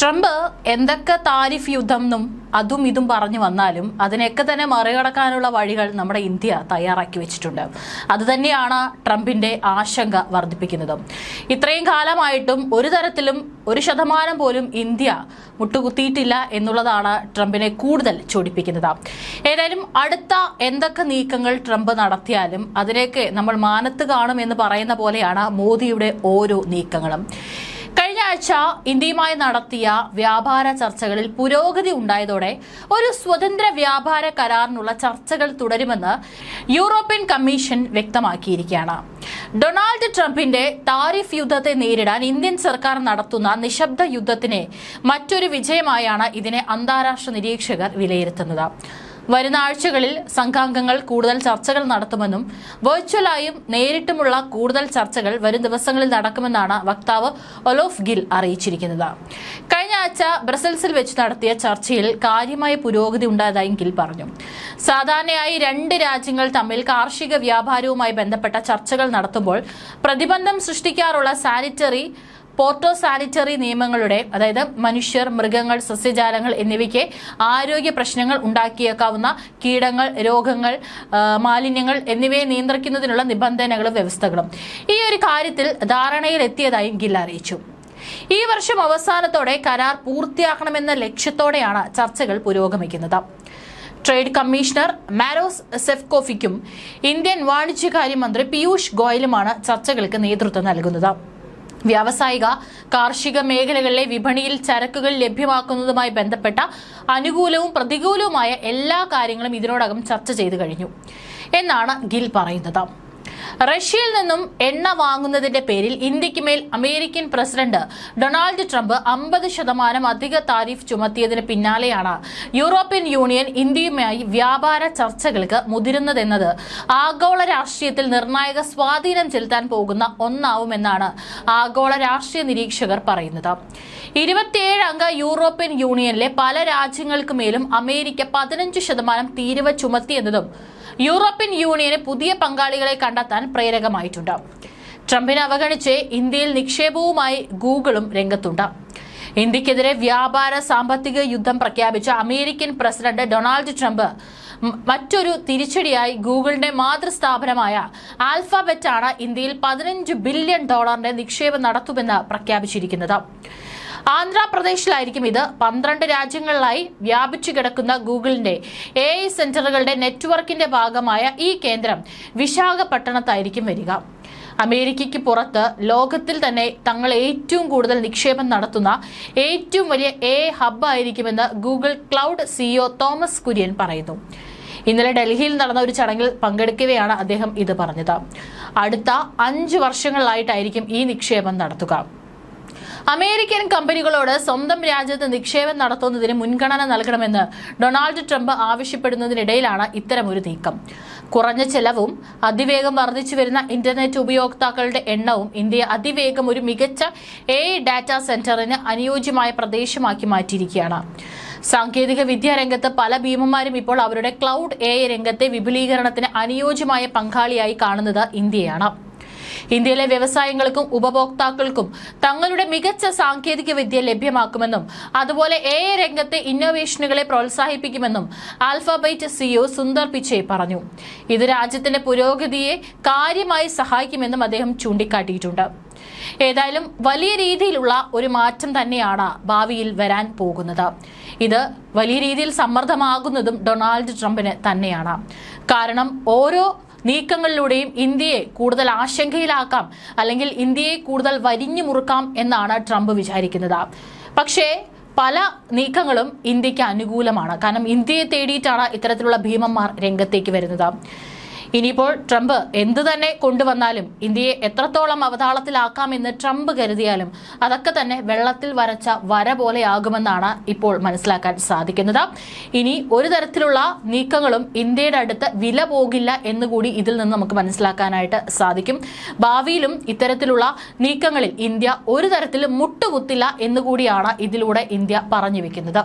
Trump എന്തൊക്കെ tariff യുദ്ധം എന്നും അതും ഇതും പറഞ്ഞു വന്നാലും അതിനെയൊക്കെ തന്നെ മറികടക്കാനുള്ള വഴികൾ നമ്മുടെ ഇന്ത്യ തയ്യാറാക്കി വെച്ചിട്ടുണ്ട്. അതുതന്നെയാണ് ട്രംപിന്റെ ആശങ്ക വർദ്ധിപ്പിക്കുന്നത്. ഇത്രയും കാലമായിട്ടും ഒരു തരത്തിലും ഒരു ശതമാനം പോലും ഇന്ത്യ മുട്ടുകുത്തിയിട്ടില്ല എന്നുള്ളതാണ് ട്രംപിനെ കൂടുതൽ ചൊടിപ്പിക്കുന്നത്. ഏതായാലും അടുത്ത എന്തൊക്കെ നീക്കങ്ങൾ ട്രംപ് നടത്തിയാലും അതിനെയൊക്കെ നമ്മൾ മാനത്ത് കാണും എന്ന് പറയുന്ന പോലെയാണ് മോദിയുടെ ഓരോ നീക്കങ്ങളും. ആഴ്ച ഇന്ത്യയുമായി നടത്തിയ വ്യാപാര ചർച്ചകളിൽ പുരോഗതി ഉണ്ടായതോടെ ഒരു സ്വതന്ത്ര വ്യാപാര കരാറിനുള്ള ചർച്ചകൾ തുടരുമെന്ന് യൂറോപ്യൻ കമ്മീഷൻ വ്യക്തമാക്കിയിരിക്കുകയാണ്. ഡൊണാൾഡ് ട്രംപിന്റെ താരിഫ് യുദ്ധത്തെ നേരിടാൻ ഇന്ത്യൻ സർക്കാർ നടത്തുന്ന നിശബ്ദ യുദ്ധത്തിനെ മറ്റൊരു വിജയമായാണ് ഇതിനെ അന്താരാഷ്ട്ര നിരീക്ഷകർ വിലയിരുത്തുന്നത്. വരുന്ന ആഴ്ചകളിൽ സംഘാംഗങ്ങൾ കൂടുതൽ ചർച്ചകൾ നടത്തുമെന്നും വെർച്വലായും നേരിട്ടുമുള്ള കൂടുതൽ ചർച്ചകൾ വരും ദിവസങ്ങളിൽ നടക്കുമെന്നാണ് വക്താവ് ഒലോഫ് ഗിൽ അറിയിച്ചിരിക്കുന്നത്. കഴിഞ്ഞ ആഴ്ച ബ്രസൽസിൽ വെച്ച് നടത്തിയ ചർച്ചയിൽ കാര്യമായ പുരോഗതി ഉണ്ടായതായും ഗിൽ പറഞ്ഞു. സാധാരണയായി രണ്ട് രാജ്യങ്ങൾ തമ്മിൽ കാർഷിക വ്യാപാരവുമായി ബന്ധപ്പെട്ട ചർച്ചകൾ നടത്തുമ്പോൾ പ്രതിബന്ധം സൃഷ്ടിക്കാറുള്ള സാനിറ്ററി പോർട്ടോ സാനിറ്ററി നിയമങ്ങളുടെ അതായത് മനുഷ്യർ മൃഗങ്ങൾ സസ്യജാലങ്ങൾ എന്നിവയ്ക്ക് ആരോഗ്യ പ്രശ്നങ്ങൾ ഉണ്ടാക്കിയേക്കാവുന്ന കീടങ്ങൾ രോഗങ്ങൾ മാലിന്യങ്ങൾ എന്നിവയെ നിയന്ത്രിക്കുന്നതിനുള്ള നിബന്ധനകളും വ്യവസ്ഥകളും. ഈ ഒരു കാര്യത്തിൽ ധാരണയിലെത്തിയതായും ഗിൽ അറിയിച്ചു. ഈ വർഷം അവസാനത്തോടെ കരാർ പൂർത്തിയാക്കണമെന്ന ലക്ഷ്യത്തോടെയാണ് ചർച്ചകൾ പുരോഗമിക്കുന്നത്. ട്രേഡ് കമ്മീഷണർ മാരോസ് സെഫ്കോഫിക്കും ഇന്ത്യൻ വാണിജ്യകാര്യമന്ത്രി പീയൂഷ് ഗോയലുമാണ് ചർച്ചകൾക്ക് നേതൃത്വം നൽകുന്നത്. വ്യാവസായിക കാർഷിക മേഖലകളിലെ വിപണിയിൽ ചരക്കുകൾ ലഭ്യമാക്കുന്നതുമായി ബന്ധപ്പെട്ട അനുകൂലവും പ്രതികൂലവുമായ എല്ലാ കാര്യങ്ങളും ഇതിനോടകം ചർച്ച ചെയ്തു കഴിഞ്ഞു. എന്നാണ് ഗിൽ പറയുന്നത്. റഷ്യയിൽ നിന്നും എണ്ണ വാങ്ങുന്നതിന്റെ പേരിൽ ഇന്ത്യയ്ക്ക് മേൽ അമേരിക്കൻ പ്രസിഡന്റ് ഡൊണാൾഡ് ട്രംപ് അമ്പത് ശതമാനം അധിക താരിഫ് ചുമത്തിയതിന് പിന്നാലെയാണ് യൂറോപ്യൻ യൂണിയൻ ഇന്ത്യയുമായി വ്യാപാര ചർച്ചകൾക്ക് മുതിരുന്നതെന്നത്. ആഗോള രാഷ്ട്രീയത്തിൽ നിർണായക സ്വാധീനം ചെലുത്താൻ പോകുന്ന ഒന്നാവുമെന്നാണ് ആഗോള രാഷ്ട്രീയ നിരീക്ഷകർ പറയുന്നത്. ഇരുപത്തിയേഴ് അംഗ യൂറോപ്യൻ യൂണിയനിലെ പല രാജ്യങ്ങൾക്ക് മേലും അമേരിക്ക പതിനഞ്ച് ശതമാനം തീരുവ ചുമത്തിയെന്നതും യൂറോപ്യൻ യൂണിയന് പുതിയ പങ്കാളികളെ കണ്ടെത്താൻ പ്രേരകമായിട്ടുണ്ട്. ട്രംപിനെ അവഗണിച്ച് ഇന്ത്യയിൽ നിക്ഷേപവുമായി ഗൂഗിളും രംഗത്തുണ്ട്. ഇന്ത്യക്കെതിരെ വ്യാപാര സാമ്പത്തിക യുദ്ധം പ്രഖ്യാപിച്ച അമേരിക്കൻ പ്രസിഡന്റ് ഡൊണാൾഡ് ട്രംപ് മറ്റൊരു തിരിച്ചടിയായി ഗൂഗിളിന്റെ മാതൃസ്ഥാപനമായ ആൽഫാബെറ്റാണ് ഇന്ത്യയിൽ പതിനഞ്ച് ബില്യൺ ഡോളറിന്റെ നിക്ഷേപം നടത്തുമെന്ന് പ്രഖ്യാപിച്ചിരിക്കുന്നത്. ആന്ധ്രാപ്രദേശിലായിരിക്കും ഇത്. പന്ത്രണ്ട് രാജ്യങ്ങളിലായി വ്യാപിച്ചു കിടക്കുന്ന ഗൂഗിളിന്റെ എ ഐ സെന്ററുകളുടെ നെറ്റ്വർക്കിന്റെ ഭാഗമായ ഈ കേന്ദ്രം വിശാഖപട്ടണത്തായിരിക്കും വരിക. അമേരിക്കയ്ക്ക് പുറത്ത് ലോകത്തിൽ തന്നെ തങ്ങൾ ഏറ്റവും കൂടുതൽ നിക്ഷേപം നടത്തുന്ന ഏറ്റവും വലിയ എ ഹബ് ആയിരിക്കുമെന്ന് Google cloud CEO Thomas Kurian പറയുന്നു. ഇന്നലെ ഡൽഹിയിൽ നടന്ന ഒരു ചടങ്ങിൽ പങ്കെടുക്കവെയാണ് അദ്ദേഹം ഇത് പറഞ്ഞത്. അടുത്ത അഞ്ച് വർഷങ്ങളിലായിട്ടായിരിക്കും ഈ നിക്ഷേപം നടത്തുക. അമേരിക്കൻ കമ്പനികളോട് സ്വന്തം രാജ്യത്ത് നിക്ഷേപം നടത്തുന്നതിന് മുൻഗണന നൽകണമെന്ന് ഡൊണാൾഡ് ട്രംപ് ആവശ്യപ്പെടുന്നതിനിടയിലാണ് ഇത്തരമൊരു നീക്കം. കുറഞ്ഞ ചെലവും അതിവേഗം വർദ്ധിച്ചു വരുന്ന ഇന്റർനെറ്റ് ഉപയോക്താക്കളുടെ എണ്ണവും ഇന്ത്യയെ അതിവേഗം ഒരു മികച്ച എ ഡാറ്റാ സെന്ററിന് അനുയോജ്യമായ പ്രദേശമാക്കി മാറ്റിയിരിക്കുകയാണ്. സാങ്കേതിക വിദ്യാ രംഗത്ത് പല ഭീമന്മാരും ഇപ്പോൾ അവരുടെ ക്ലൗഡ് എ രംഗത്തെ വിപുലീകരണത്തിന് അനുയോജ്യമായ പങ്കാളിയായി കാണുന്നത് ഇന്ത്യയാണ്. ഇന്ത്യയിലെ വ്യവസായങ്ങൾക്കും ഉപഭോക്താക്കൾക്കും തങ്ങളുടെ മികച്ച സാങ്കേതിക വിദ്യ ലഭ്യമാക്കുമെന്നും അതുപോലെ എ രംഗത്തെ ഇന്നോവേഷനുകളെ പ്രോത്സാഹിപ്പിക്കുമെന്നും ആൽഫബൈറ്റ് സിഇഒ സുന്ദർ പിച്ചെ പറഞ്ഞു. ഇത് രാജ്യത്തിന്റെ പുരോഗതിയെ കാര്യമായി സഹായിക്കുമെന്നും അദ്ദേഹം ചൂണ്ടിക്കാട്ടിയിട്ടുണ്ട്. ഏതായാലും വലിയ രീതിയിലുള്ള ഒരു മാറ്റം തന്നെയാണ് ഭാവിയിൽ വരാൻ പോകുന്നത്. ഇത് വലിയ രീതിയിൽ സമ്മർദ്ദമാകുന്നതും ഡൊണാൾഡ് ട്രംപിന് തന്നെയാണ്. കാരണം ഓരോ നീക്കങ്ങളിലൂടെയും ഇന്ത്യയെ കൂടുതൽ ആശങ്കയിലാക്കാം അല്ലെങ്കിൽ ഇന്ത്യയെ കൂടുതൽ വരിഞ്ഞു മുറുക്കാം എന്നാണ് ട്രംപ് വിചാരിക്കുന്നത്. പക്ഷേ പല നീക്കങ്ങളും ഇന്ത്യയ്ക്ക് അനുകൂലമാണ്. കാരണം ഇന്ത്യയെ തേടിയിട്ടാണ് ഇത്തരത്തിലുള്ള ഭീമന്മാർ രംഗത്തേക്ക് വരുന്നത്. ഇനിയിപ്പോൾ ട്രംപ് എന്ത് തന്നെ കൊണ്ടുവന്നാലും ഇന്ത്യയെ എത്രത്തോളം അവതാളത്തിലാക്കാമെന്ന് ട്രംപ് കരുതിയാലും അതൊക്കെ തന്നെ വെള്ളത്തിൽ വരച്ച വര പോലെയാകുമെന്നാണ് ഇപ്പോൾ മനസ്സിലാക്കാൻ സാധിക്കുന്നത്. ഇനി ഒരു തരത്തിലുള്ള നീക്കങ്ങളും ഇന്ത്യയുടെ അടുത്ത് വില പോകില്ല എന്നുകൂടി ഇതിൽ നിന്ന് നമുക്ക് മനസ്സിലാക്കാനായിട്ട് സാധിക്കും. ഭാവിയിലും ഇത്തരത്തിലുള്ള നീക്കങ്ങളിൽ ഇന്ത്യ ഒരു തരത്തിലും മുട്ടുകുത്തില്ല എന്നുകൂടിയാണ് ഇതിലൂടെ ഇന്ത്യ പറഞ്ഞു വെക്കുന്നത്.